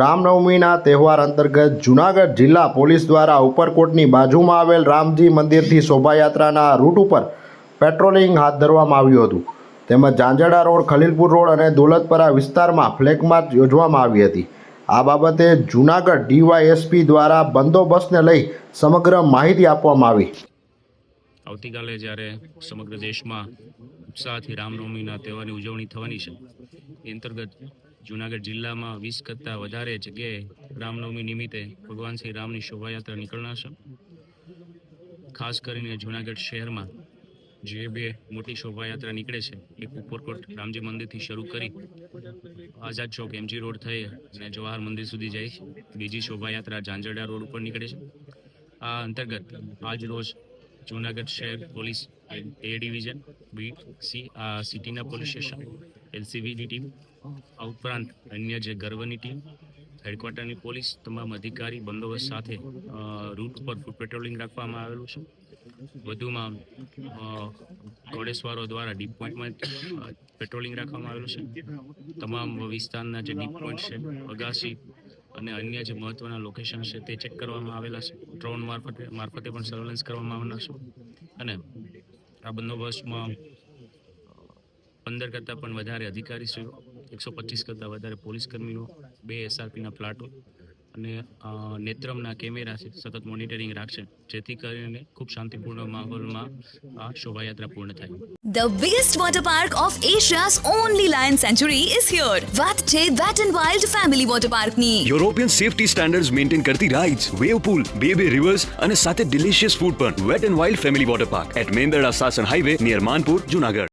રામનવમીના તહેવાર અંતર્ગત જૂનાગઢ જિલ્લા પોલીસ દ્વારા ઉપરકોટની બાજુમાં આવેલ રામજી મંદિરથી શોભાયાત્રાના રૂટ ઉપર પેટ્રોલિંગ હાથ ધરવામાં આવ્યું હતું. તેમજ ઝાંઝડા રોડ, ખલીલપુર રોડ અને દોલતપરા વિસ્તારમાં ફ્લેગ યોજવામાં આવી હતી. આ બાબતે જૂનાગઢ ડીવાયએસપી દ્વારા બંદોબસ્તને લઈ સમગ્ર માહિતી આપવામાં આવી. આવતીકાલે જ્યારે સમગ્ર દેશમાં ઉત્સાહથી રામનવમીના તહેવારની ઉજવણી થવાની છે, એ અંતર્ગત જૂનાગઢ જિલ્લામાં વીસ કરતાં વધારે જગ્યાએ રામનવમી નિમિત્તે ભગવાન શ્રી રામની શોભાયાત્રા નીકળનાર છે. ખાસ કરીને જૂનાગઢ શહેરમાં જે બે મોટી શોભાયાત્રા નીકળે છે, એક ઉપરકોટ રામજી મંદિરથી શરૂ કરી આઝાદ ચોક એમજી રોડ થઈ અને જવાહર મંદિર સુધી જાય છે. બીજી શોભાયાત્રા ઝાંઝરડા રોડ ઉપર નીકળે છે. આ અંતર્ગત આજ રોજ જૂનાગઢ શહેર police A division B C સિટીના પોલીસ સ્ટેશન એલસીબીની ટીમ આ ઉપરાંત અન્ય જે ગર્વની ટીમ હેડક્વાર્ટરની પોલીસ, તમામ અધિકારી, બંદોબસ્ત સાથે રૂટ ઉપર ફૂટ પેટ્રોલિંગ રાખવામાં આવેલું છે. વધુમાં ઘોડેસવારો દ્વારા ડીપ પોઈન્ટમાં પેટ્રોલિંગ રાખવામાં આવેલું છે. તમામ વિસ્તારના જે ડીપ પોઈન્ટ છે, અગાસી અને અન્ય જે મહત્વના લોકેશન છે તે ચેક કરવામાં આવેલા છે. ડ્રોન મારફતે મારફતે પણ સર્વેલન્સ કરવામાં આવનાર છે. અને આ બંદોબસ્તમાં પંદર કરતાં પણ વધારે અધિકારીશ્રીઓ, એકસો પચીસ કરતાં વધારે પોલીસ કર્મીઓ બે એસઆરપીના પ્લાટો અને નેત્રમના કેમેરા છે સતત મોનિટરિંગ રાખશે જેથી કરીને ખૂબ શાંતિપૂર્ણ માહોલમાં આ શોભાયાત્રા પૂર્ણ થાય The biggest water park of Asia's only lion sanctuary is here. વાત છે Wet n Wild Family Water Park ની. યુરોપિયન સેફટી સ્ટાન્ડર્ડ્સ મેન્ટેન કરતી રાઇડ્સ વેવ પૂલ બે બે રિવર્સ અને સાથે ડિલિશિયસ ફૂડ પણ wet and wild family water park at Mendarda Sasan highway near Manpur Junagadh